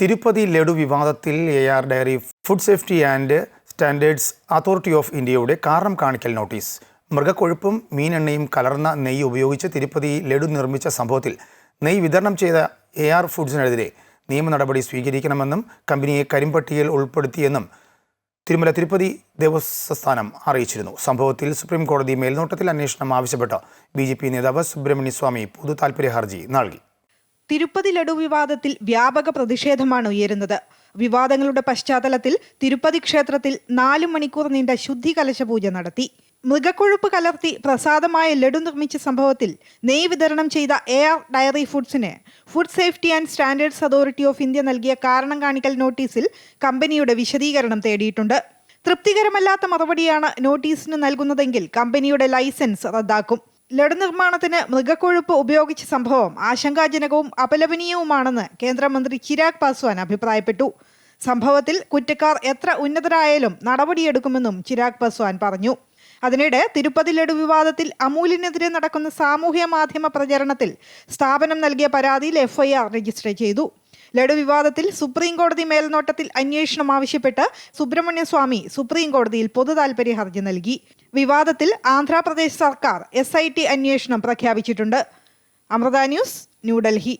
തിരുപ്പതി ലഡു വിവാദത്തിൽ A R dairy food safety and standards authority of ഇന്ത്യയുടെ കാരണം കാണിക്കൽ നോട്ടീസ്. മൃഗക്കൊഴുപ്പും മീനെണ്ണയും കലർന്ന നെയ്യ് ഉപയോഗിച്ച് തിരുപ്പതി ലഡു നിർമ്മിച്ച സംഭവത്തിൽ നെയ്യ് വിതരണം ചെയ്ത എ ആർ ഫുഡ്സിനെതിരെ നിയമ നടപടി സ്വീകരിക്കണമെന്നും കമ്പനിയെ കരിമ്പട്ടികയിൽ ഉൾപ്പെടുത്തിയെന്നും തിരുമല തിരുപ്പതി ദേവസ്വസ്ഥാനം അറിയിച്ചിരുന്നു. സംഭവത്തിൽ സുപ്രീം കോടതി മേൽനോട്ടത്തിൽ അന്വേഷണം ആവശ്യപ്പെട്ട് ബി നേതാവ് സുബ്രഹ്മണ്യ സ്വാമി പൊതു താൽപ്പര്യ ഹർജി നൽകി. തിരുപ്പതി ലഡു വിവാദത്തിൽ വ്യാപക പ്രതിഷേധമാണ് ഉയരുന്നത്. വിവാദങ്ങളുടെ പശ്ചാത്തലത്തിൽ തിരുപ്പതി ക്ഷേത്രത്തിൽ നാലു മണിക്കൂർ നീണ്ട ശുദ്ധി കലശപൂജ നടത്തി. മൃഗക്കൊഴുപ്പ് കലർത്തി പ്രസാദമായ ലഡു നിർമ്മിച്ച സംഭവത്തിൽ നെയ് വിതരണം ചെയ്ത A R dairy ഫുഡ്സിന് food safety and standards authority of India നൽകിയ കാരണം കാണിക്കൽ നോട്ടീസിൽ കമ്പനിയുടെ വിശദീകരണം തേടിയിട്ടുണ്ട്. തൃപ്തികരമല്ലാത്ത മറുപടിയാണ് നോട്ടീസിന് നൽകുന്നതെങ്കിൽ കമ്പനിയുടെ ലൈസൻസ് റദ്ദാക്കും. ലഡു നിർമ്മാണത്തിന് മൃഗക്കൊഴുപ്പ് ഉപയോഗിച്ച സംഭവം ആശങ്കാജനകവും അപലപനീയവുമാണെന്ന് കേന്ദ്രമന്ത്രി ചിരാഗ് പാസ്വാൻ അഭിപ്രായപ്പെട്ടു. സംഭവത്തിൽ കുറ്റക്കാർ എത്ര ഉന്നതരായാലും നടപടിയെടുക്കുമെന്നും ചിരാഗ് പാസ്വാൻ പറഞ്ഞു. അതിനിടെ തിരുപ്പതി ലഡു വിവാദത്തിൽ അമൂലിനെതിരെ നടക്കുന്ന സാമൂഹ്യ മാധ്യമ പ്രചരണത്തിൽ സ്ഥാപനം നൽകിയ പരാതിയിൽ എഫ്ഐആർ രജിസ്റ്റർ ചെയ്തു. ലഡു വിവാദത്തിൽ സുപ്രീം കോടതി മേൽനോട്ടത്തിൽ അന്വേഷണം ആവശ്യപ്പെട്ട് സുബ്രഹ്മണ്യസ്വാമി സുപ്രീം കോടതിയിൽ പൊതു താൽപര്യ ഹർജി നൽകി. വിവാദത്തിൽ ആന്ധ്രാപ്രദേശ് സർക്കാർ എസ് ഐ ടി അന്വേഷണം പ്രഖ്യാപിച്ചിട്ടുണ്ട്. അമൃത ന്യൂസ് ന്യൂഡൽഹി